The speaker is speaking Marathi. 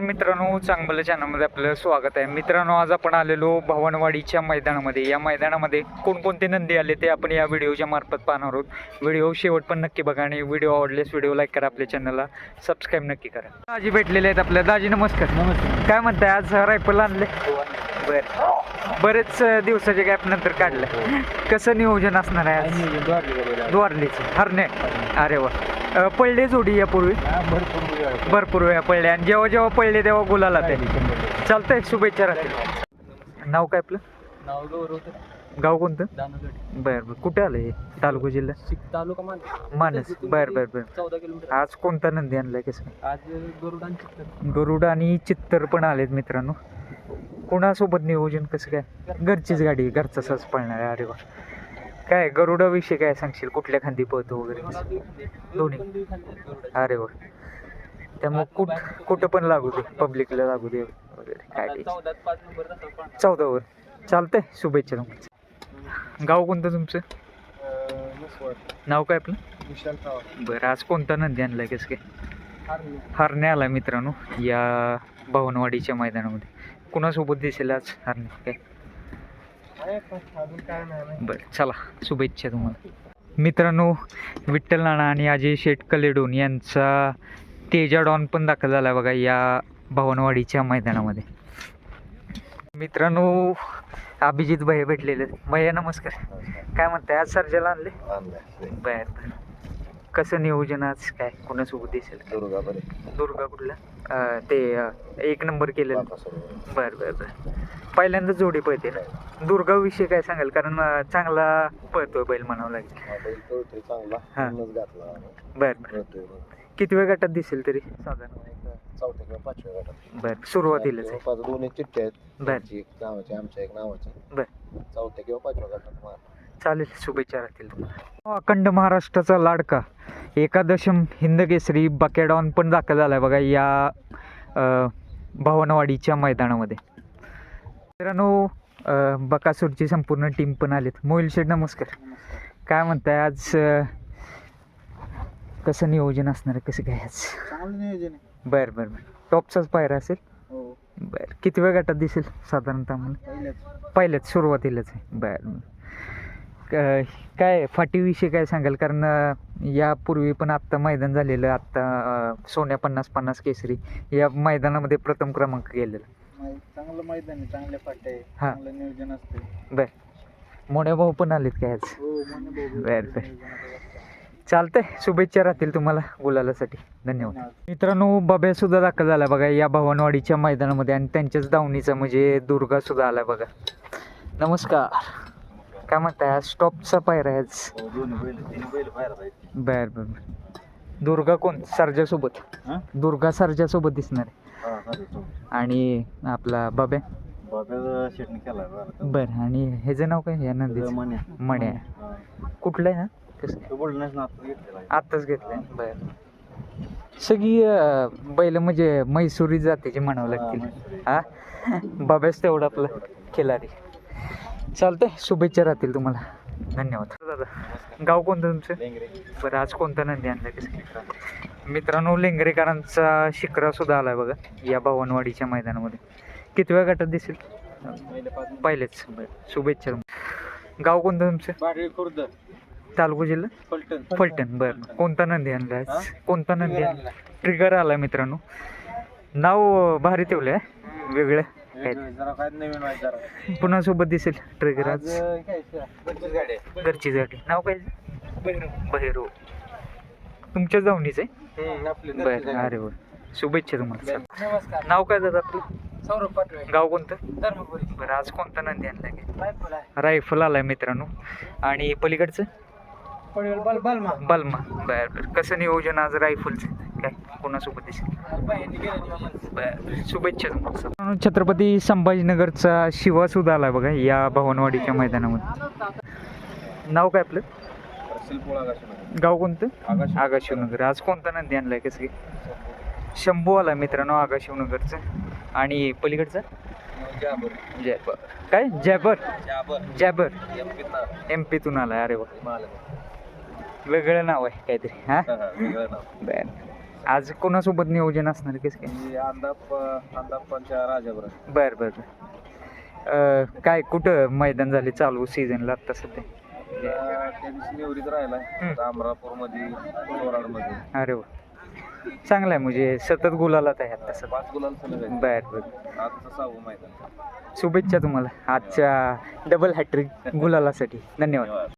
मित्रांनो चांगलं चॅनलमध्ये आपलं स्वागत आहे. मित्रांनो आज आपण आलेलो भवनवाडीच्या मैदानामध्ये. या मैदानामध्ये कोणकोणते नंदी आले ते आपण या व्हिडिओच्या मार्फत पाहणार आहोत. व्हिडिओ शेवट पण नक्की बघा आणि व्हिडिओ आवडल्यास व्हिडिओ लाईक करा आपल्या चॅनलला सबस्क्राईब नक्की करा. दाजी भेटलेले आहेत आपल्या. दाजी नमस्कार. नमस्ते काय म्हणताय आज रायफल आणले बरं. बरेच दिवसाच्या गॅप नंतर काढलं कसं नियोजन असणार आहे द्वारलीच. हरणे अरे वा. अं, पडले जोडी यापूर्वी? भरपूर भरपूर वेळा पडले. आणि जेव्हा जेव्हा पडले तेव्हा गुलाला ते चालतंय शुभेच्छा राहतील नाव काय आपलं? नाव गौरव गाव कोणतं? दानगड. बरं बरं. कुठे आलं हे? तालुका जिल्हा? शिक तालुका मान मानस. बरं बरं बरं. चौदा किलोमीटर. आज कोणता नंदी आणलाय कसं आज गरुडान गरुड आणि चित्तर पण आलेत मित्रांनो. कोणासोबत नियोजन कसं काय? घरचीच गाडी. घरचा सस पळणार. आहे अरे वा. काय गरुडाविषयी काय सांगशील? कुठल्या खांदी पळतो वगैरे? दोन्ही. अरे वा. त्यामुळे कुठ कुठं पण लागू दे. पब्लिकला लागू दे वगैरे. काय ते. चौदावर. चालतंय. शुभेच्छा तुमचं गाव कोणतं तुमचं? नाव काय आपलं? बरं आज कोणता नंदी आणलाय कसं काय? हरण्या हरणे आला मित्रांनो या भवनवाडीच्या मैदानामध्ये. कुणासोबत दिसेल आज हरणे काय? बरं चला शुभेच्छा तुम्हाला. मित्रांनो विठ्ठल नाना आणि अजय शेठ कलेडोन यांचा तेजा डॉन पण दाखल झाला बघा या भवनवाडीच्या मैदानामध्ये. मित्रांनो अभिजित भैया भेटलेले. भैया नमस्कार. काय म्हणताय? आज सर्जाला आणले? बर बर. कसं नियोजन आज? काय? कोणासोबत दिसेल? दुर्गा कुठला? अं, ते एक नंबर केलेलं. बर बर बर. पहिल्यांदा जोडी पळते. ना दुर्गाविषयी काय सांगाल? कारण चांगला पळतोय बैल म्हणावं लागेल. चांगला. हा. बर किती वेळ गटात दिसेल तरी? साधारण. पाचव्या गटात. बर सुरुवातीलाच आहे. जवळपास दोन्ही चिठ्ठ्या आहेत. एक नावाची आमच्या एक नावाची. बर. चौथ्या किंवा पाचव्या गटात चालेल शुभेच्छा राहतील तुम्हाला. अखंड महाराष्ट्राचा लाडका. एकादशम हिंदकेसरी बकेडॉन पण दाखल झालाय बघा या भवनवाडीच्या मैदानामध्ये. मित्रांनो बकासूरची संपूर्ण टीम पण आलीत. मोहिल शेठ नमस्कार. काय म्हणताय आज कसं नियोजन असणार आहे कसं काय आज? चांगलं नियोजन आहे. बरं बरं बरं. टॉपचाच पायरा असेल? हो. बरं. किती वेळ गटात दिसेल साधारणतः मला पहिल्याच. सुरुवातीलाच आहे. बरं बरं. काय फाटीविषयी काय सांगाल? कारण यापूर्वी पण आत्ता मैदान झालेलं आत्ता सोन्या पन्नास पन्नास केसरी या मैदानामध्ये प्रथम क्रमांक गेलेला. चांगलं मैदान आहे चांगल्या फाट्या आहे हा. चांगलं नियोजन असते बरं. मोठ्या भाऊ पण आलेत काय आज हो बघू बरं, बरं. चालतंय. शुभेच्छा राहतील तुम्हाला गुलालासाठी. धन्यवाद. मित्रांनो बब्या सुद्धा दाखल झाला बघा या भवनवाडीच्या मैदानामध्ये आणि त्यांच्याच दावणीचा म्हणजे दुर्गा सुद्धा आला बघा. नमस्कार. काय म्हणताय? आज स्टॉपचा पायरा आहे आज. हो, दोन्ही बैल तिन्ही बैल बाहेर आहेत. बर बर बर. दुर्गा कोण? सरजासोबत. हा? दुर्गा सरजासोबत दिसणार आहे. आणि आपला बब्या? बरं. आणि ह्याचं नाव काय? या नंदीचं? मण्या. कुठलं आहे ना. आत्ताच घेतलंय? बर. सगळी बैल म्हणजे म्हैसुरी जातीची म्हणावं लागतील. हा? बाब्याच तेवढं आपलं खिलारी. चालतंय शुभेच्छा राहतील तुम्हाला. धन्यवाद. दादा गाव कोणतं तुमचं? लेंगरे. बरं आज कोणता नंदी आणला कसं मित्रांनो लेंगरेकरांचा शिखरा सुद्धा आलाय बघा या भवनवाडीच्या मैदानामध्ये. किती वेळ गटात दिसेल. पहिलेच. बरं शुभेच्छा गाव कोणतं तुमचं? खुर्द. तालुका जिल्हा? फलटण. फलटण बरं. कोणता नंदी आणला? आज? कोणता नंदी ट्रिगर आणला ट्रिगर आलाय मित्रांनो. नाव भारी ठेवलंय वेगळं. काय वेगळं, जरा काय नवीन आहे जरा पुन्हा सोबत दिसेल ट्रिगर आज. गाडी आहे घरची गाडी. नाव काय? बहिरो. तुमच्याच जाऊनीच आहे? हम्म, आपली घरचीच बरं गाडी. अरे वा. शुभेच्छा तुम्हाला. नमस्कार. नाव काय दादा आपलं? सौरभ पाटवे. गाव कोणतं? धर्मपुरी. बरं आज कोणता नंदी आणलाय? काय रायफल आहे. रायफल आलाय मित्रांनो. आणि पलीकडचं? बल बलमा. बलमा. बरं बरं. कसं नियोजन आज रायफलचं? काय? कोणासोबत दिसेल? शुभेच्छा. छत्रपती संभाजीनगरचा शिवा सुद्धा आलाय बघा या भवनवाडीच्या मैदानामध्ये. नाव काय आपलं. गाव कोणतं? आगाशिव. आगा शिवनगर आज कोणता नंदी आणलाय कसं काय? शंभू आला मित्रांनो आगा शिवनगरचं आणि पलीकडचं. जयबर काय. जयबर एमपीतला एम पीतून आलाय. अरे वा. वेगळं नाव आहे काहीतरी हा. बर. आज कोणासोबत नियोजन असणार कसं काय? अंदाप अंदापांच्या राजाबर बर बर बर. अं, काय कुठं मैदान झाले चालू सीझनला आता सध्या? त्या दिवशी निवडीत राहिला हम्म. अमरापूरमध्ये कोराडमध्ये अरे वा. चांगलं आहे म्हणजे सतत गुलाला आहे आता सध्या. पाच गुलाल सलग आहे बर बर. आजचं सहावं मैदान. शुभेच्छा तुम्हाला. आजच्या डबल हॅट्रिक गुलालासाठी. धन्यवाद.